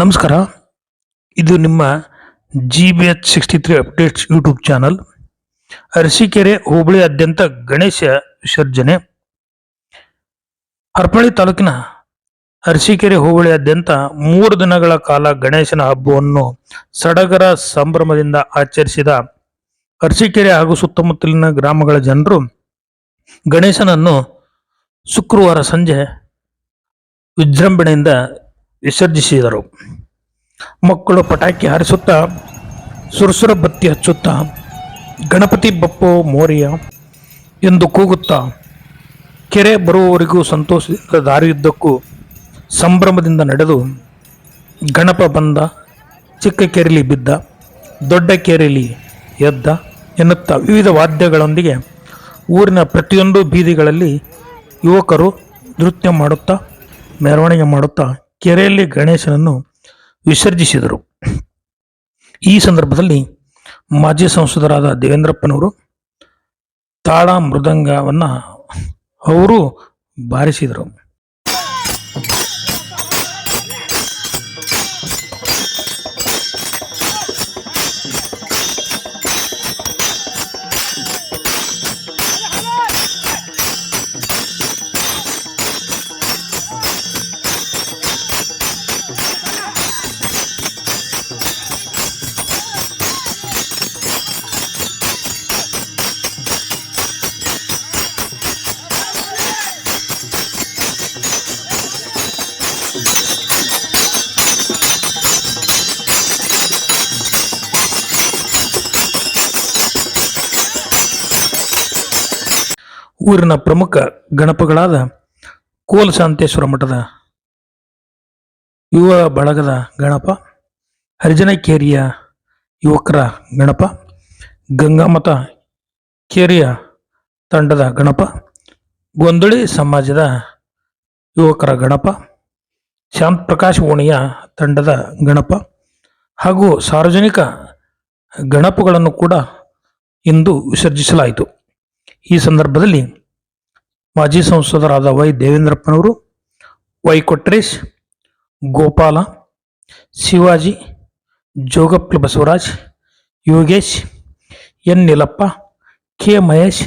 ನಮಸ್ಕಾರ. ಇದು ನಿಮ್ಮ G B H sixty three updates YouTube channel Arsikere ಹೋಬಳಿಯಾದ್ಯಂತ Ganesha ವಿಸರ್ಜನೆ. ಹರಪಳ್ಳಿ ತಾಲೂಕಿನ ಅರಸೀಕೆರೆ ಹೋಬಳಿಯಾದ್ಯಂತ ಮೂರು ದಿನಗಳ ಕಾಲ ಗಣೇಶನ ಹಬ್ಬವನ್ನು ಸಡಗರ ಸಂಭ್ರಮದಿಂದ ಆಚರಿಸಿದ ಅರಸೀಕೆರೆ ಹಾಗೂ ಸುತ್ತಮುತ್ತಲಿನ ಗ್ರಾಮಗಳ ಜನರು ಗಣೇಶನನ್ನು ಶುಕ್ರವಾರ ಸಂಜೆ ವಿಜೃಂಭಣೆಯಿಂದ ವಿಸರ್ಜಿಸಿದರು. ಮಕ್ಕಳು ಪಟಾಕಿ ಹಾರಿಸುತ್ತಾ, ಸುರಸುರ ಬತ್ತಿ ಹಚ್ಚುತ್ತಾ, ಗಣಪತಿ ಬಪ್ಪು ಮೋರಿಯ ಎಂದು ಕೂಗುತ್ತಾ, ಕೆರೆ ಬರುವವರೆಗೂ ಸಂತೋಷದಿಂದ ದಾರಿಯುದ್ದಕ್ಕೂ ಸಂಭ್ರಮದಿಂದ ನಡೆದು, ಗಣಪ ಬಂದ, ಚಿಕ್ಕ ಕೆರೆಲಿ ಬಿದ್ದ, ದೊಡ್ಡ ಕೆರೆಯಲ್ಲಿ ಎದ್ದ ಎನ್ನುತ್ತಾ ವಿವಿಧ ವಾದ್ಯಗಳೊಂದಿಗೆ ಊರಿನ ಪ್ರತಿಯೊಂದು ಬೀದಿಗಳಲ್ಲಿ ಯುವಕರು ನೃತ್ಯ ಮಾಡುತ್ತಾ, ಮೆರವಣಿಗೆ ಮಾಡುತ್ತಾ ಕೆರೆಯಲ್ಲಿ ಗಣೇಶನನ್ನು ವಿಸರ್ಜಿಸಿದರು. ಈ ಸಂದರ್ಭದಲ್ಲಿ ಮಾಜಿ ಸಂಸದರಾದ ದೇವೇಂದ್ರಪ್ಪನವರು ತಾಳ ಮೃದಂಗವನ್ನು ಅವರು ಬಾರಿಸಿದರು. ಊರಿನ ಪ್ರಮುಖ ಗಣಪಗಳಾದ ಕೋಲಶಾಂತೇಶ್ವರ ಮಠದ ಯುವ ಬಳಗದ ಗಣಪ, ಹರಿಜನಕೇರಿಯ ಯುವಕರ ಗಣಪ, ಗಂಗಾಮತ ಕೇರಿಯ ತಂಡದ ಗಣಪ, ಗೊಂದಳಿ ಸಮಾಜದ ಯುವಕರ ಗಣಪ ಶಾಂತ್ ಪ್ರಕಾಶ್ ಓಣಿಯ ತಂಡದ ಗಣಪ ಹಾಗೂ ಸಾರ್ವಜನಿಕ ಗಣಪಗಳನ್ನು ಕೂಡ ಇಂದು ವಿಸರ್ಜಿಸಲಾಯಿತು. ಈ ಸಂದರ್ಭದಲ್ಲಿ ಮಾಜಿ ಸಂಸದರಾದ Y ದೇವೇಂದ್ರಪ್ಪನವರು, Y Kotresh, Gopala, Shivaji, Jogappa Basavaraj, Yogesh, N Nilappa, K Mahesh,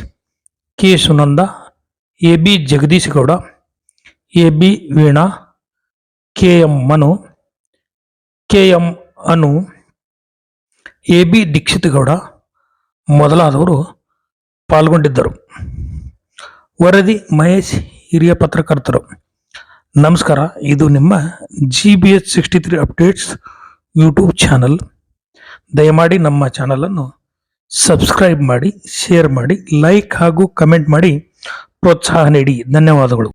K Sunanda, A B Jagadish Gowda A B Veena, K M Manu, K M Anu, A B Dikshith Gowda ಮೊದಲಾದವರು ಪಾಲ್ಗೊಂಡಿದ್ದರು. ವರದಿ ಮಹೇಶ್ ಹಿರಿಯ ಪತ್ರಕರ್ತರು. ನಮಸ್ಕಾರ, ಇದು ನಿಮ್ಮ G B H sixty three updates YouTube channel ದಯಮಾಡಿ ನಮ್ಮ ಚಾನಲನ್ನು ಸಬ್ಸ್ಕ್ರೈಬ್ ಮಾಡಿ ಶೇರ್ ಮಾಡಿ ಲೈಕ್ ಹಾಗೂ ಕಮೆಂಟ್ ಮಾಡಿ ಪ್ರೋತ್ಸಾಹ ನೀಡಿ. ಧನ್ಯವಾದಗಳು.